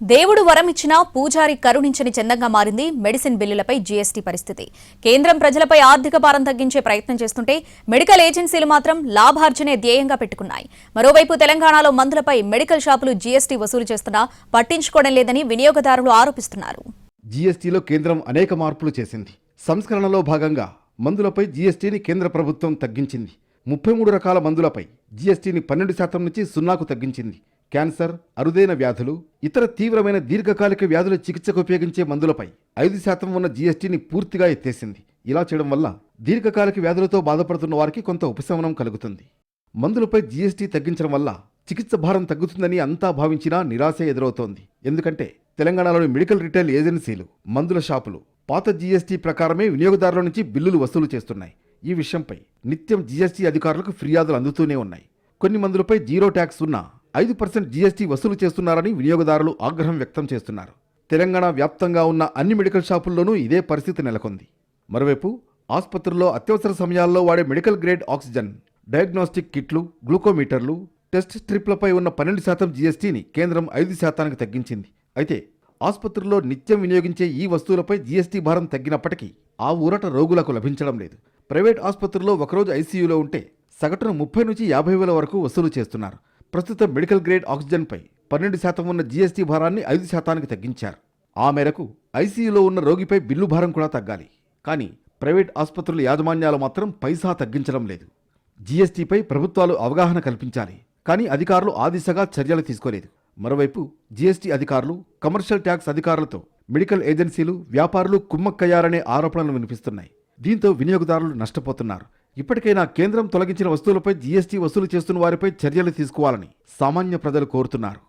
దేవుడు వరం ఇచ్చినా పూజారి కరుణించని చందంగా మారింది మెడిసిన్ బిల్లులపై జీఎస్టీ పరిస్థితి. కేంద్రం ప్రజలపై ఆర్థిక భారం తగ్గించే ప్రయత్నం చేస్తుంటే మెడికల్ ఏజెన్సీలు మాత్రం లాభార్జనే ధ్యేయంగా పెట్టుకున్నాయి. మరోవైపు తెలంగాణలో మందులపై మెడికల్ షాపులు జీఎస్టీ వసూలు చేస్తున్నా పట్టించుకోవడం లేదని వినియోగదారులు ఆరోపిస్తున్నారు. జీఎస్టీలో కేంద్రం అనేక మార్పులు చేసింది. సంస్కరణలో భాగంగా మందులపై జీఎస్టీని కేంద్ర ప్రభుత్వం తగ్గించింది. ముప్పై మూడు రకాల మందులపై జీఎస్టీని పన్నెండు శాతం నుంచి సున్నాకు తగ్గించింది. క్యాన్సర్ అరుదైన వ్యాధులు ఇతర తీవ్రమైన దీర్ఘకాలిక వ్యాధుల చికిత్సకు ఉపయోగించే మందులపై ఐదు శాతం ఉన్న జీఎస్టీని పూర్తిగా ఎత్తేసింది. ఇలా చేయడం వల్ల దీర్ఘకాలిక వ్యాధులతో బాధపడుతున్న వారికి కొంత ఉపశమనం కలుగుతుంది. మందులపై జీఎస్టీ తగ్గించడం వల్ల చికిత్స భారం తగ్గుతుందని అంతా భావించినా నిరాశ ఎదురవుతోంది. ఎందుకంటే తెలంగాణలోని మెడికల్ రిటైల్ ఏజెన్సీలు మందుల షాపులు పాత జీఎస్టీ ప్రకారమే వినియోగదారుల నుంచి బిల్లులు వసూలు చేస్తున్నాయి. ఈ విషయంపై నిత్యం జీఎస్టీ అధికారులకు ఫిర్యాదులు అందుతూనే ఉన్నాయి. కొన్ని మందులపై జీరో ట్యాక్స్ ఉన్నా ఐదు పర్సెంట్ జీఎస్టీ వసూలు చేస్తున్నారని వినియోగదారులు ఆగ్రహం వ్యక్తం చేస్తున్నారు. తెలంగాణ వ్యాప్తంగా ఉన్న అన్ని మెడికల్ షాపుల్లోనూ ఇదే పరిస్థితి నెలకొంది. మరోవైపు ఆసుపత్రుల్లో అత్యవసర సమయాల్లో వాడే మెడికల్ గ్రేడ్ ఆక్సిజన్ డయాగ్నోస్టిక్ కిట్లు గ్లూకోమీటర్లు టెస్ట్ స్ట్రిప్లపై ఉన్న పన్నెండు శాతం జీఎస్టీని కేంద్రం ఐదు శాతానికి తగ్గించింది. అయితే ఆసుపత్రుల్లో నిత్యం వినియోగించే ఈ వస్తువులపై జీఎస్టీ భారం తగ్గినప్పటికీ ఆ ఊరట రోగులకు లభించడం లేదు. ప్రైవేట్ ఆసుపత్రుల్లో ఒకరోజు ఐసీయూలో ఉంటే సగటున ముప్పై నుంచి యాభై వేల వరకు వసూలు చేస్తున్నారు. ప్రస్తుతం మెడికల్ గ్రేడ్ ఆక్సిజన్పై పన్నెండు శాతం ఉన్న జీఎస్టీ భారాన్ని ఐదు శాతానికి తగ్గించారు. ఆ మేరకు ఐసీయూలో ఉన్న రోగిపై బిల్లు భారం కూడా తగ్గాలి. కానీ ప్రైవేట్ ఆసుపత్రుల యాజమాన్యాలు మాత్రం పైసా తగ్గించడం లేదు. జీఎస్టీపై ప్రభుత్వాలు అవగాహన కల్పించాలి. కానీ అధికారులు ఆ దిశగా చర్యలు తీసుకోలేదు. మరోవైపు జీఎస్టీ అధికారులు కమర్షియల్ ట్యాక్స్ అధికారులతో మెడికల్ ఏజెన్సీలు వ్యాపారులు కుమ్మక్కయ్యారనే ఆరోపణలు వినిపిస్తున్నాయి. దీంతో వినియోగదారులు నష్టపోతున్నారు. ఇప్పటికైనా కేంద్రం తొలగించిన వస్తువులపై జీఎస్టీ వసూలు చేస్తున్న వారిపై చర్యలు తీసుకోవాలని సామాన్య ప్రజలు కోరుతున్నారు.